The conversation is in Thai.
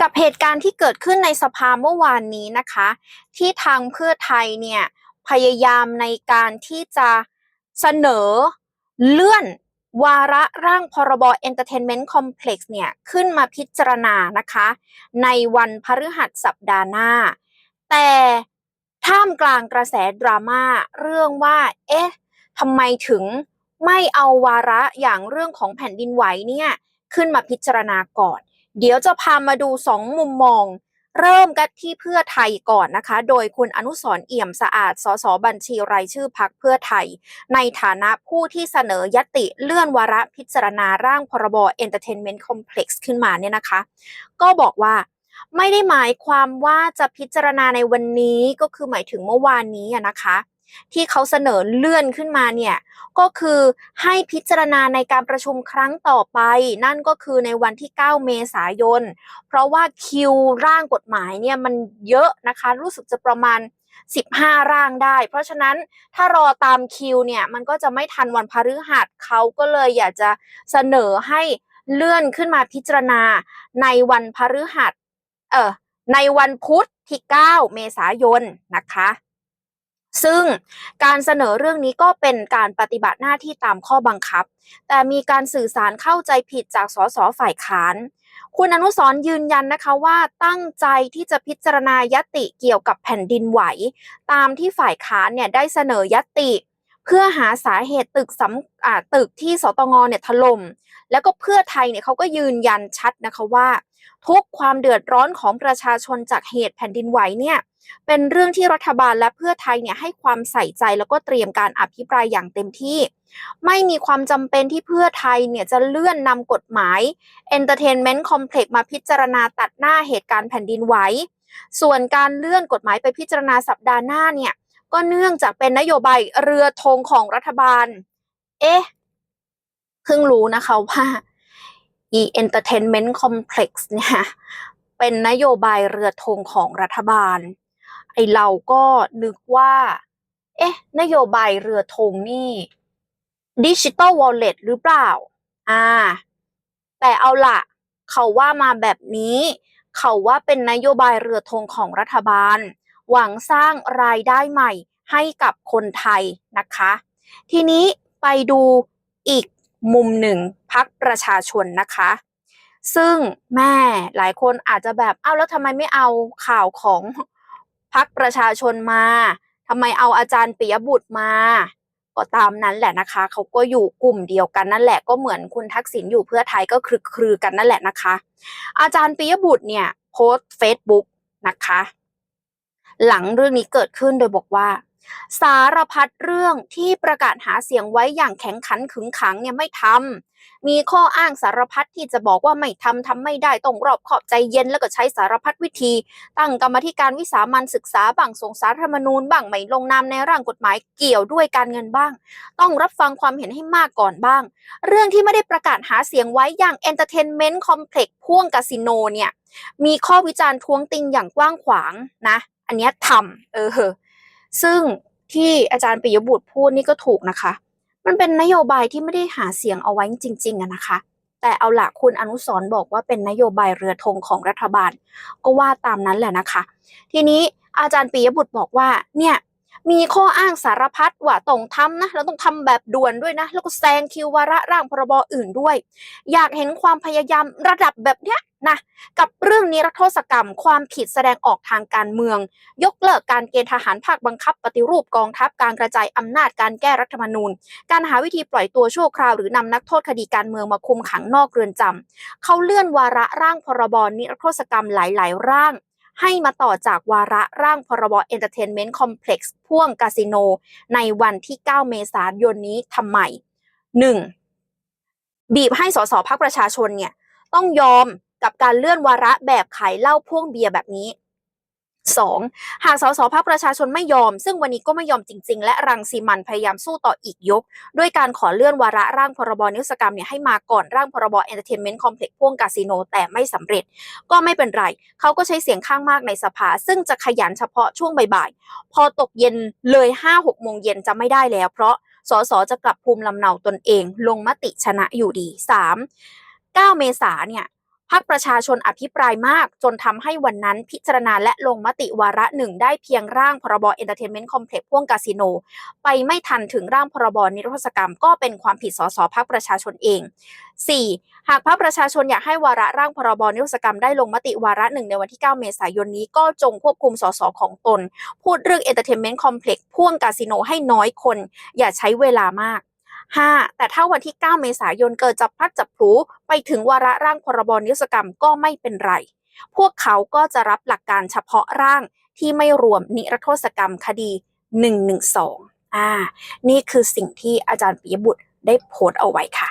กับเหตุการณ์ที่เกิดขึ้นในสภาเมื่อวานนี้นะคะ ที่ทางเพื่อไทยเนี่ยพยายามในการที่จะเสนอเลื่อนวาระร่างพรบ Entertainment Complex เนี่ยขึ้นมาพิจารณานะคะ ในวันพฤหัสสัปดาห์หน้า แต่ท่ามกลางกระแสดราม่าเรื่องว่า เอ๊ะทำไมถึงไม่เอาวาระอย่างเรื่องของแผ่นดินไหวเนี่ยขึ้นมาพิจารณาก่อน เดี๋ยวจะพามาดูสองมุมมอง เริ่มกันที่เพื่อไทยก่อนนะคะ โดยคุณอนุสรเอี่ยมสะอาด สสบัญชีรายชื่อพักเพื่อไทย ในฐานะผู้ที่เสนอยติเลื่อนวาระพิจารณาร่างพรบ Entertainment Complex ขึ้นมาเนี่ยนะคะ ก็บอกว่าไม่ได้หมายความว่าจะพิจารณาในวันนี้ก็คือหมายถึงเมื่อวานนี้อะนะคะ ที่เขาเสนอเลื่อนขึ้นมาเนี่ยก็คือให้พิจารณาในการประชุมครั้งต่อไป นั่นก็คือในวันที่ 9 เมษายน เพราะว่าคิวร่างกฎหมายเนี่ยมันเยอะนะคะ รู้สึกจะประมาณ 15 ร่างได้ เพราะฉะนั้นถ้ารอตามคิวเนี่ยมันก็จะไม่ทันวันพฤหัสเขาก็เลยอยากจะเสนอให้เลื่อนขึ้นมาพิจารณาในวันพฤหัส เออในวันพุธที่ 9 เมษายนนะคะ ซึ่งการเสนอเรื่องนี้ก็เป็นการปฏิบัติหน้าที่ตามข้อบังคับ แต่มีการสื่อสารเข้าใจผิดจากสสฝ่ายค้าน คุณอนุสรยืนยันนะคะว่าตั้งใจที่จะพิจารณายติเกี่ยวกับแผ่นดินไหว ตามที่ฝ่ายค้านเนี่ยได้เสนอยติ เพื่อหาสาเหตุตึกสำอ่าตึกที่สตงเนี่ยถล่มแล้วก็เพื่อไทยเนี่ยเขาก็ยืนยันชัดนะคะว่า ทุกความเดือดร้อนของประชาชนจากเหตุแผ่นดินไหวเนี่ยเป็นเรื่องที่รัฐบาลและเพื่อไทยเนี่ยให้ความใส่ใจแล้วก็เตรียมการอภิปรายอย่างเต็มที่ ไม่มีความจำเป็นที่เพื่อไทยเนี่ยจะเลื่อนนำกฎหมาย Entertainment Complex มาพิจารณาตัดหน้าเหตุการณ์แผ่นดินไหวส่วนการเลื่อนกฎหมายไปพิจารณาสัปดาห์หน้าเนี่ย ก็เนื่องจากเป็นนโยบายเรือธงของรัฐบาล เอ๊ะ เพิ่งรู้นะคะว่า e Entertainment Complex เนี่ยเป็นนโยบายเรือธงของรัฐบาล ไอเราก็นึกว่า เอ๊ะ นโยบายเรือธงนี่ดิจิตอลวอลเล็ตหรือเปล่า อ่า แต่เอาละเขาว่ามาแบบนี้ เขาว่าเป็นนโยบายเรือธงของรัฐบาล หวังสร้างรายได้ใหม่ให้กับคนไทยนะคะ ทีนี้ไปดูอีกมุมหนึ่งพักประชาชนนะคะ ซึ่งแม่หลายคนอาจจะแบบเอ้าแล้วทำไมไม่เอาข่าวของพักประชาชนมาทำไมเอาอาจารย์ปิยบุตรมาก็ตามนั้นแหละนะคะ เขาก็อยู่กลุ่มเดียวกันนั่นแหละก็เหมือนคุณทักษิณอยู่เพื่อไทยก็คลึกคลือกันนั่นแหละนะคะ อาจารย์ปิยบุตรเนี่ยโพสต์เฟซบุ๊กนะคะ หลังเรื่องนี้เกิดขึ้นโดยบอกว่า สารพัดเรื่องที่ประกาศหาเสียงไว้อย่างแข็งขันขึงขังเนี่ยไม่ทำมีข้ออ้างสารพัดที่จะบอกว่าไม่ทำทำไม่ได้ต้องรอบขอบใจเย็นแล้วก็ใช้สารพัดวิธี ตั้งกรรมธิการวิสามันศึกษาบ้างส่งสารธรรมนูญบ้างไม่ลงนามในร่างกฎหมายเกี่ยวด้วยการเงินบ้าง ต้องรับฟังความเห็นให้มากก่อนบ้าง เรื่องที่ไม่ได้ประกาศหาเสียงไว้อย่าง Entertainment Complex พ่วงคาสิโนเนี่ยมีข้อวิจารณ์ท้วงติงอย่างกว้างขวางนะ อันนี้ทำเออ ซึ่งที่อาจารย์ปิยบุตรพูดนี่ก็ถูกนะคะ มันเป็นนโยบายที่ไม่ได้หาเสียงเอาไว้จริงๆอะนะคะ แต่เอาละคุณอนุสรบอกว่าเป็นนโยบายเรือธงของรัฐบาล ก็ว่าตามนั้นแหละนะคะ ทีนี้อาจารย์ปิยบุตรบอกว่าเนี่ย มีข้ออ้างสารพัดว่าต้องทำนะเราต้องทำแบบด่วนด้วยนะ แล้วก็แซงคิววาระร่างพรบอื่นด้วย อยากเห็นความพยายามระดับแบบเนี้ยนะกับเรื่องนิรโทษกรรม ความผิดแสดงออกทางการเมือง ยกเลิกการเกณฑ์ทหารภาคบังคับ ปฏิรูปกองทัพการกระจายอำนาจการแก้รัฐธรรมนูญ การหาวิธีปล่อยตัวชั่วคราวหรือนำนักโทษคดีการเมืองมาคุมขังนอกเรือนจำเขาเลื่อนวาระร่างพรบนิรโทษกรรมหลาย ๆ ร่าง ให้มาต่อจากวาระร่างพรบเอนเตอร์เทนเมนต์คอมเพล็กซ์พ่วงคาสิโน ในวันที่ 9 เมษายนนี้ทำไม 1. บีบให้สสพักประชาชนเนี่ยต้องยอมกับการเลื่อนวาระแบบขายเหล้าพ่วงเบียร์แบบนี้ 2. หากสสพักประชาชนไม่ยอม ซึ่งวันนี้ก็ไม่ยอมจริง ๆ และรังสีมันพยายามสู้ต่ออีกยก ด้วยการขอเลื่อนวาระร่างพรบนิรโทษกรรมเนี่ยให้มาก่อนร่างพรบ Entertainment Complex พ่วงคาสิโนแต่ไม่สำเร็จ ก็ไม่เป็นไร เขาก็ใช้เสียงข้างมากในสภา ซึ่งจะขยันเฉพาะช่วงบ่ายๆ พอตกเย็นเลย 5-6โมงเย็นจะไม่ได้แล้ว เพราะสสจะกลับภูมิลำเนาตนเอง ลงมติชนะอยู่ดี 3. 9 เมษาเนี่ย พรรคประชาชนอภิปรายมาก จนทำให้วันนั้นพิจารณาและลงมติวาระหนึ่งได้เพียงร่างพรบเอนเตอร์เทนเมนต์คอมเพล็กซ์พ่วงคาสิโน ไปไม่ทันถึงร่างพรบนิรโทษกรรม ก็เป็นความผิดสสพรรคประชาชนเอง 4. หากพรรคประชาชนอยากให้วาระร่างพรบนิรโทษกรรมได้ลงมติวาระหนึ่งในวันที่ 9 เมษายนนี้ก็จงควบคุมสสของตน พูดเรื่องเอนเตอร์เทนเมนต์คอมเพล็กซ์พ่วงคาสิโนให้น้อยคน อย่าใช้เวลามาก 5. แต่ถ้าวันที่ 9 เมษายนเกิดจับพลัดจับพลูไปถึงวาระร่างพรบนิสกรรมก็ไม่เป็นไร พวกเขาก็จะรับหลักการเฉพาะร่างที่ไม่รวมนิรโทษกรรมคดี 112อ่า นี่คือสิ่งที่อาจารย์ปิยบุตรได้โพสต์เอาไว้ค่ะ